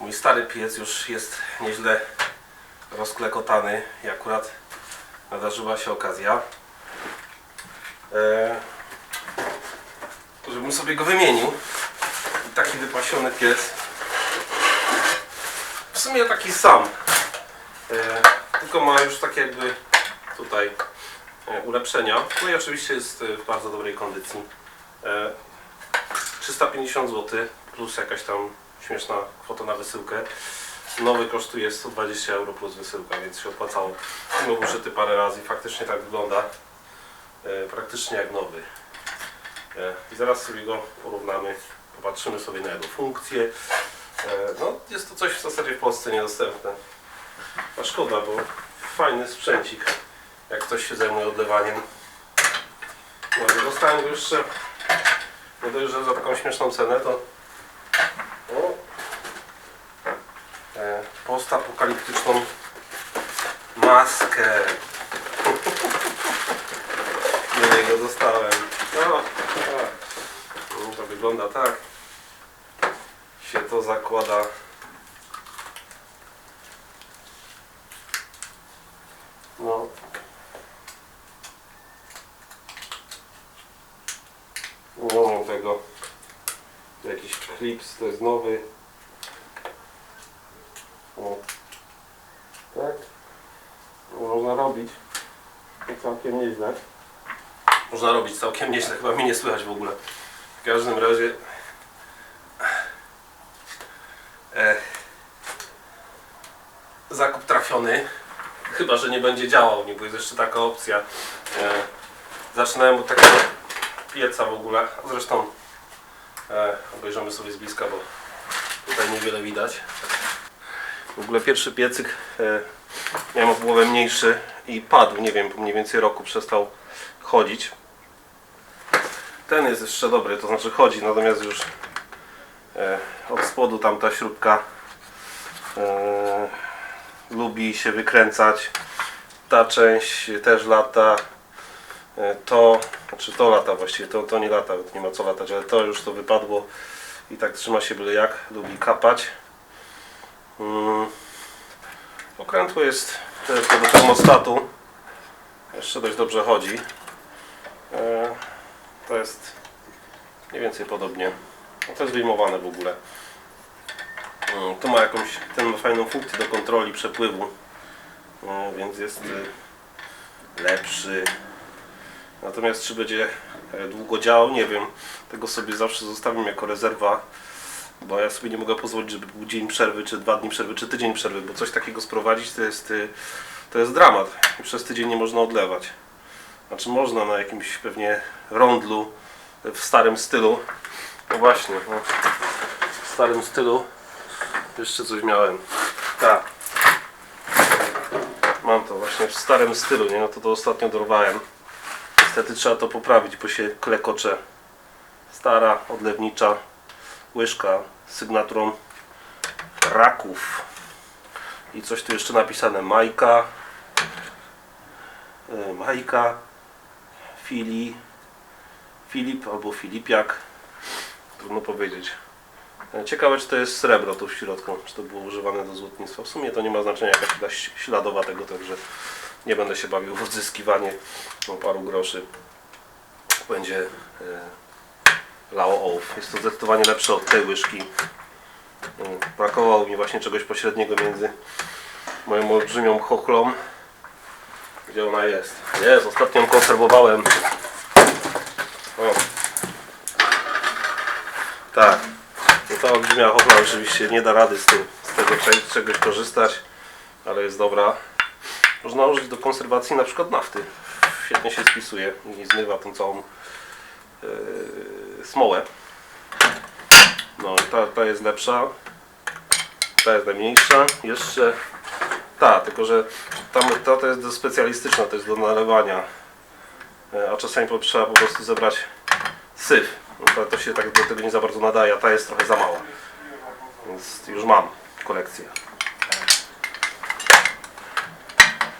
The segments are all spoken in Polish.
Mój stary piec już jest nieźle rozklekotany i akurat nadarzyła się okazja, e, żebym sobie go wymienił. Taki wypasiony piec. W sumie taki sam. E, tylko ma już takie jakby tutaj e, ulepszenia. No i oczywiście jest w bardzo dobrej kondycji. E, 350 zł plus jakaś tam śmieszna kwota na wysyłkę. Nowy kosztuje 120 euro plus wysyłka, więc się opłacało. Był użyty parę razy i faktycznie tak wygląda. E, praktycznie jak nowy. E, I zaraz sobie go porównamy, popatrzymy sobie na jego funkcję. E, no, jest to coś w zasadzie w Polsce niedostępne. A szkoda, bo fajny sprzęcik, jak ktoś się zajmuje odlewaniem. No, dostałem go jeszcze, nie dość, że za taką śmieszną cenę, to o, e, postapokaliptyczną maskę. Do niego dostałem. No, tak. No, to wygląda tak. Się to zakłada. No. Mam tego. Jakiś klips, to jest nowy. O. Tak? No, Można robić. Całkiem nieźle. Można robić całkiem nieźle, chyba mnie nie słychać w ogóle. W każdym razie. E, zakup trafiony. Chyba, że nie będzie działał, nie, bo jest jeszcze taka opcja. E, zaczynałem od takiego pieca w ogóle. Zresztą e, obejrzymy sobie z bliska, bo tutaj niewiele widać. W ogóle pierwszy piecyk e, miałem o połowę mniejszy i padł, nie wiem, po mniej więcej roku przestał chodzić. Ten jest jeszcze dobry, to znaczy chodzi, natomiast już e, od spodu tam ta śrubka e, lubi się wykręcać. Ta część też lata. E, to, znaczy to lata właściwie, to, to nie lata, nie ma co latać, ale to już to wypadło i tak trzyma się byle jak, lubi kapać. Mm. Okrętło jest też do termostatu. Jeszcze dość dobrze chodzi. E, to jest mniej więcej podobnie. No to jest wyjmowane w ogóle. Mm, Tu ma jakąś, ten ma fajną funkcję do kontroli przepływu, e, więc jest e, lepszy. Natomiast czy będzie e, długo działał, nie wiem. Tego sobie zawsze zostawiam jako rezerwa, bo ja sobie nie mogę pozwolić, żeby był dzień przerwy, czy dwa dni przerwy, czy tydzień przerwy, bo coś takiego sprowadzić to jest, e, to jest dramat. I przez tydzień nie można odlewać. Znaczy można na jakimś pewnie rondlu w starym stylu. No właśnie, no. w starym stylu jeszcze coś miałem. Tak. Mam to właśnie w starym stylu, nie? No to to ostatnio dorwałem. Niestety trzeba to poprawić, bo się klekocze. Stara, odlewnicza łyżka z sygnaturą raków. I coś tu jeszcze napisane. Majka. y, Majka. Fili. Filip albo Filipiak. Trudno powiedzieć. E, Ciekawe, czy to jest srebro tu w środku, czy to było używane do złotnictwa. W sumie to nie ma znaczenia, jakaś śladowa tego, także nie będę się bawił w odzyskiwanie paru groszy. Będzie e, Lao Ołów. Jest to zdecydowanie lepsze od tej łyżki. Mm, Brakowało mi właśnie czegoś pośredniego między moją olbrzymią chochlą. Gdzie ona jest? Jest, ostatnio ją konserwowałem. O. Tak. No ta olbrzymia chochla oczywiście nie da rady z, tym, z tego cze- czegoś korzystać, ale jest dobra. Można użyć do konserwacji na przykład nafty. Świetnie się spisuje i zmywa tą całą yy, smołę. No ta, ta jest lepsza. Ta jest najmniejsza. Jeszcze ta, tylko że tam, ta to jest specjalistyczna, to jest do nalewania. E, A czasami trzeba po prostu zebrać syf. No to, to się tak do tego nie za bardzo nadaje, a ta jest trochę za mała. Więc już mam kolekcję.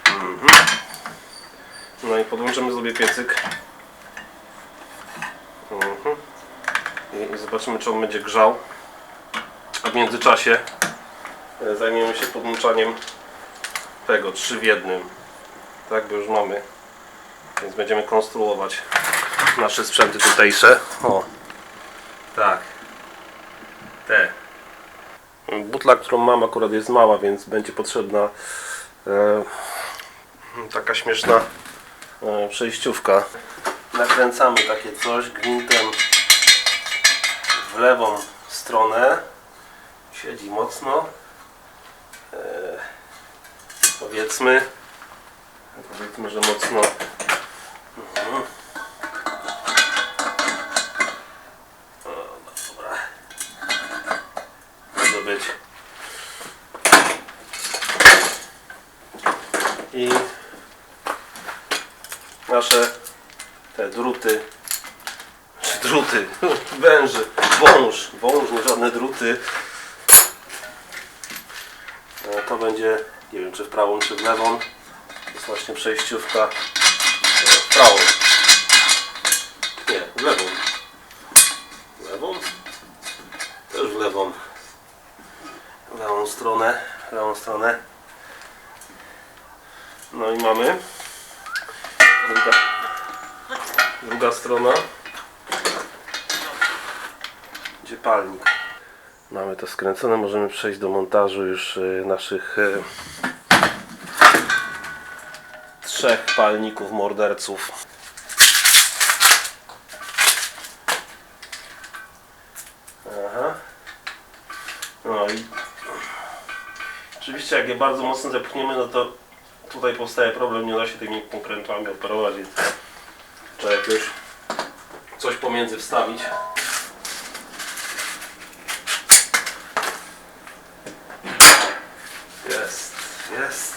Mhm. No i podłączymy sobie piecyk. Mhm. Zobaczymy, czy on będzie grzał. A w międzyczasie e, zajmiemy się podłączaniem tego 3 w jednym. Tak, bo już mamy. Więc będziemy konstruować nasze sprzęty tutejsze. O, tak. Te. Butla, którą mam akurat jest mała, więc będzie potrzebna e, taka śmieszna e, przejściówka. Nakręcamy takie coś gwintem w lewą stronę. Siedzi mocno. E, powiedzmy, powiedzmy, że mocno. Mhm. O, być. I nasze te druty, druty, węży, wąż, wąż, nie żadne druty. E, To będzie, nie wiem czy w prawą, czy w lewą. To jest właśnie przejściówka w prawą. Nie, w lewą. W lewą? Też w lewą. W lewą stronę, w lewą stronę. No i mamy. Druga, druga strona. Gdzie palnik? Mamy to skręcone, możemy przejść do montażu już y, naszych y, trzech palników morderców. Aha. No i oczywiście jak je bardzo mocno zepchniemy, no to tutaj powstaje problem, nie da się tymi pokrętłami operować, więc trzeba jakieś coś pomiędzy wstawić. Jest, jest.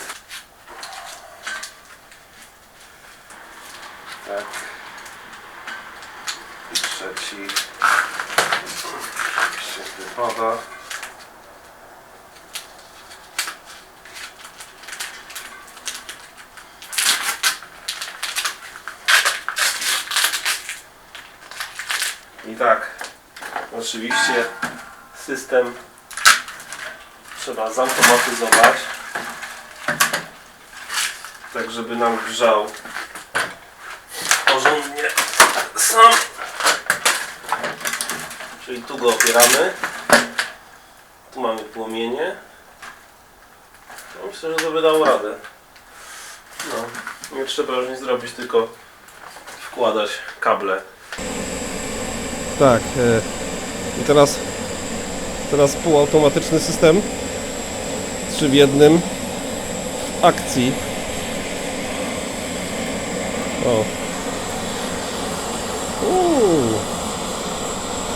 Tak. I trzeci. Się wypada. I tak, oczywiście system trzeba zautomatyzować, tak żeby nam grzał sam. Czyli tu go opieramy, tu mamy płomienie. No, myślę, że to by dało radę. No, nie trzeba już nic zrobić, tylko wkładać kable. Tak. e, I teraz, teraz półautomatyczny system. Trzy w jednym. W akcji. O.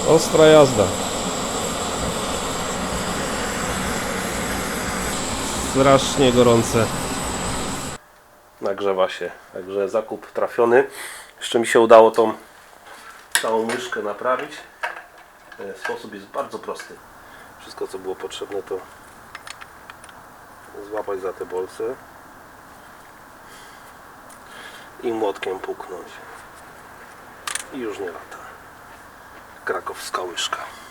Ostra jazda. Strasznie gorące. nagrzewa się. Także zakup trafiony. Jeszcze mi się udało tą całą myszkę naprawić. E, Sposób jest bardzo prosty. Wszystko co było potrzebne to złapać za te bolce i młotkiem puknąć. I już nie lata. Krakowska łyżka.